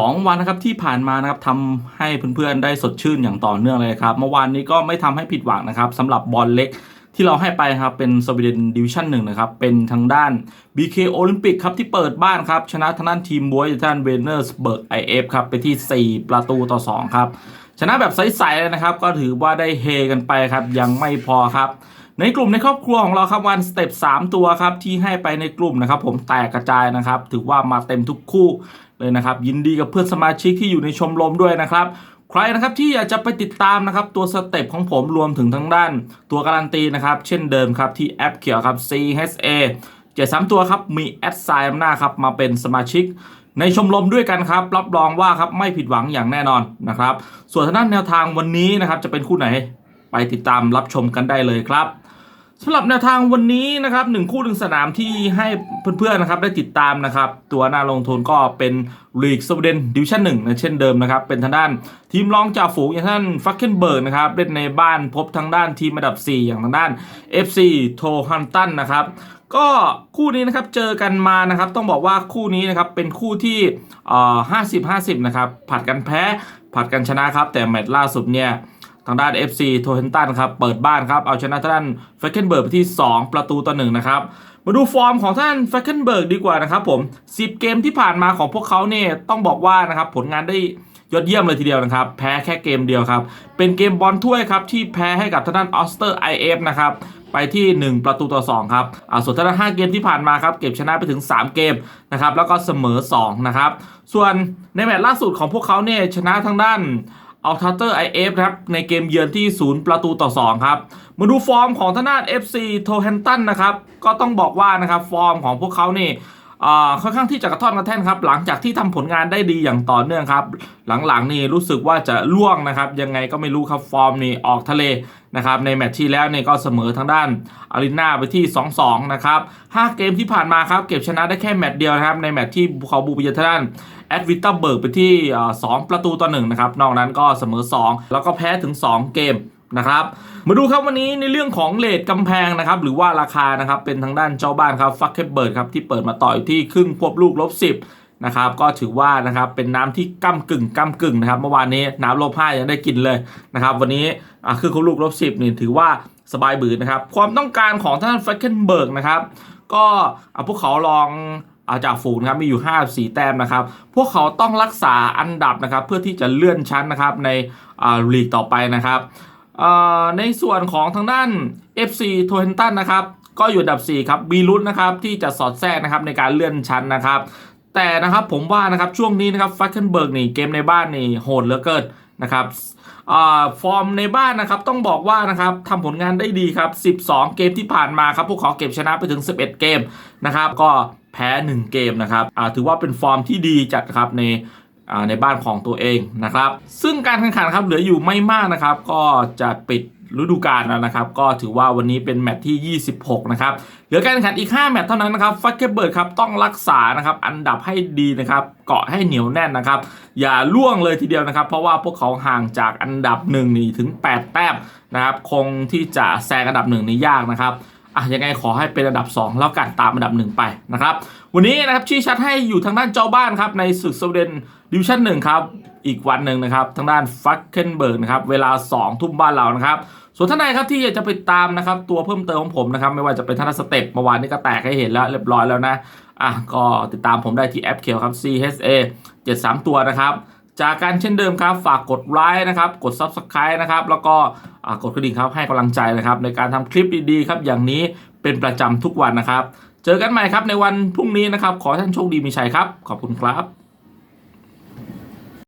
2 วันนะครับที่ผ่านมานะครับทำให้เพื่อนๆได้สดชื่นอย่างต่อเนื่องเลยครับเมื่อวานนี้ก็ไม่ทำให้ผิดหวังนะครับสำหรับบอลเล็กที่เราให้ไปครับเป็นสวีเดนดิวิชั่นหนึ่งนะครับ เป็นทางด้าน BK โอลิมปิกครับที่เปิดบ้านครับ ชนะทางด้านทีมบวยท่านเวเนอร์สเบิร์กไอเอฟครับ ไปที่ 4 ประตูต่อ 2 ครับ ชนะแบบใสๆเลยนะครับ ก็ถือว่าได้เฮกันไปครับ ยังไม่พอครับ ในกลุ่มในครอบครัวของเราครับวันสเต็ป3ตัวครับ ที่ให้ไปในกลุ่มนะครับ ผมแตกกระจายนะครับ ถือว่ามาเต็มทุกคู่ เลยนะครับ ยินดีกับเพื่อนสมาชิกที่อยู่ในชมรมด้วยนะครับ ใครนะครับที่อยากจะไปติดตามนะครับ ตัวสเต็ปของผมรวมถึงทั้งด้าน ตัวการันตีนะครับ เช่นเดิมครับที่แอปเขียวครับ CHA เจ็ดสามตัวครับมีแอดไซน์หน้าครับมาเป็นสมาชิกในชมรมด้วยกันครับ รับรองว่าครับไม่ผิดหวังอย่างแน่นอนนะครับ ส่วนทางด้านแนวทางวันนี้นะครับ จะเป็นคู่ไหนไปติดตามรับชมกันได้เลยครับ สำหรับแนวทางวันนี้นะครับหนึ่งคู่หนึ่งสนามที่ให้เพื่อนๆนะครับได้ติดตามนะครับ ตัวหน้าลงทุนก็เป็นลีกสวีเดนดิวิชั่นหนึ่งนะเช่นเดิมนะครับ เป็นทางด้านทีมรองจ่าฝูงอย่างท่านฟักเคนเบิร์กนะครับเล่นในบ้านพบทางด้านทีมอันดับ 4 อย่างทางด้าน FC โทฮันตันนะครับก็คู่นี้นะครับเจอกันมานะครับต้องบอกว่าคู่นี้นะครับเป็นคู่ที่ห้าสิบห้าสิบนะครับผัดกันแพ้ผัดกันชนะครับแต่แมตช์ล่าสุดเนี่ย ทางด้าน FC โทเฮนตันครับเปิดบ้านครับเอาชนะทางด้านเฟคเคนเบิร์กไปที่ 2 ประตูต่อหนึ่งนะครับมาดูฟอร์มของท่านเฟคเคนเบิร์กดีกว่านะครับผม 10 เกมที่ผ่านมาของพวกเขาเนี่ยต้องบอกว่านะครับผลงานได้ยอดเยี่ยมเลยทีเดียวนะครับ แพ้แค่เกมเดียวครับ เป็นเกมบอลถ้วยครับ ที่แพ้ให้กับทางด้านออสเตอร์ไอเอฟนะครับ ไปที่ 1 ประตูต่อ 2 ครับอ่าส่วนทางด้าน5เกมที่ผ่านมาครับ เก็บชนะไปถึง 3 เกมนะครับ แล้วก็เสมอ 2 นะครับ ส่วนในแมตช์ล่าสุดของพวกเขาเนี่ยชนะทางด้าน เอาทัตเตอร์ไอเอฟครับในเกมเยือนที่ 0 ประตูต่อ 2 ครับ มาดูฟอร์มของทางด้าน FC โทแฮนตันนะครับ ก็ต้องบอกว่านะครับ ฟอร์มของพวกเขานี่ ค่อนข้างที่จะกระท่อนกระแท่นครับ หลังจากที่ทำผลงานได้ดีอย่างต่อเนื่องครับ หลังๆนี่รู้สึกว่าจะล่วงนะครับ ยังไงก็ไม่รู้ครับฟอร์มนี่ออกทะเลนะครับในแมตช์ที่แล้วเนี่ยก็เสมอทางด้านอาริน่าไปที่ 2-2 นะครับ 5 เกมที่ผ่านมาครับ เก็บชนะได้แค่แมตช์เดียวนะครับ ในแมตช์ที่เขาบูปิยทางด้านแอดวิตเตอร์เบิร์กไปที่อ่า2ประตูต่อ1นะครับ นอกนั้นก็เสมอ 2 แล้วก็แพ้ถึง 2 เกม นะครับมาดูครับวันนี้ในเรื่องของเลทกำแพงนะครับหรือว่าราคานะครับเป็นทางด้านเจ้าบ้านครับฟักเคเบิร์ดครับที่เปิดมาต่อยที่ครึ่งควบลูกลบสิบนะครับก็ถือว่านะครับเป็นน้ำที่ก้ากึ่งก้ากึ่งนะครับเมื่อวานนี้น้ำลบห้ายังได้กินเลยนะครับวันนี้ครึ่งควบลูกลบสิบนี่ถือว่าสบายบืนนะครับความต้องการของท่านฟักเคเบิร์กนะครับก็อะพวกเขาลองอาจากฝูงนะครับมีอยู่ 5 4 แต้มนะครับ พวกเขาต้องรักษาอันดับนะครับเพื่อที่จะเลื่อนชั้นนะครับในลีกต่อไปนะครับ ในส่วนของทางด้าน FC t o r r e n t o n นะครับ ก็อยู่อันดับ 4 ครับมีลุนนะครับที่จะสอดแทรกนะครับในการเลื่อนชั้นนะครับ แต่นะครับผมว่านะครับช่วงนี้นะครับฟักเคนเบิร์กนี่เกมในบ้านนี่โหดเหลือเกินนะครับฟอร์มในบ้านนะครับต้องบอกว่านะครับทำผลงานได้ดีครับ 12 เกมที่ผ่านมาครับพวกเขาเก็บชนะไปถึง 11 เกมนะครับ ก็แพ้ 1 เกมนะครับถือว่าเป็นฟอร์มที่ดีจัดครับใน ในบ้านของตัวเองนะครับ ซึ่งการแข่งขันครับเหลืออยู่ไม่มากนะครับ ก็จะปิดฤดูกาลแล้วนะครับ ก็ถือว่าวันนี้เป็นแมตช์ที่ 26 นะครับ เหลือการแข่งขันอีก 5 แมตช์เท่านั้นนะครับฟักเกเบิร์ดครับต้องรักษานะครับ อันดับให้ดีนะครับ เกาะให้เหนียวแน่นนะครับ อย่าล่วงเลยทีเดียวนะครับ เพราะว่าพวกเขาห่างจากอันดับ1นี่ถึง 8 แต้มนะครับ คงที่จะแซงอันดับ1นี่ยากนะครับ อะยังไงขอให้เป็นอันดับ 2 แล้วกันตามอันดับ 1 ไปนะครับ วันนี้นะครับชี้ชัดให้อยู่ทางด้านเจ้าบ้านครับในศึกสวีเดนดิวิชั่นหนึ่งครับอีกวันหนึ่งนะครับทางด้านฟักเคนเบิร์กนะครับเวลา 2 ทุ่มบ้านเรานะครับส่วนท่านใดครับที่อยากจะไปตามนะครับตัวเพิ่มเติมของผมนะครับไม่ว่าจะเป็นท่านสเต็ปเมื่อวานนี้ก็แตกให้เห็นแล้วเรียบร้อยแล้วนะอะก็ติดตามผมได้ที่แอปเขียวครับ CHA 73 ตัวนะครับ จากการเช่นเดิมครับ ฝากกดไลค์นะครับ กด Subscribe นะครับ แล้วก็กดกระดิ่งครับให้กำลังใจนะครับ ในการทำคลิปดีๆครับ อย่างนี้เป็นประจำทุกวันนะครับ เจอกันใหม่ครับในวันพรุ่งนี้นะครับ ขอท่านโชคดีมีชัยครับ ขอบคุณครับ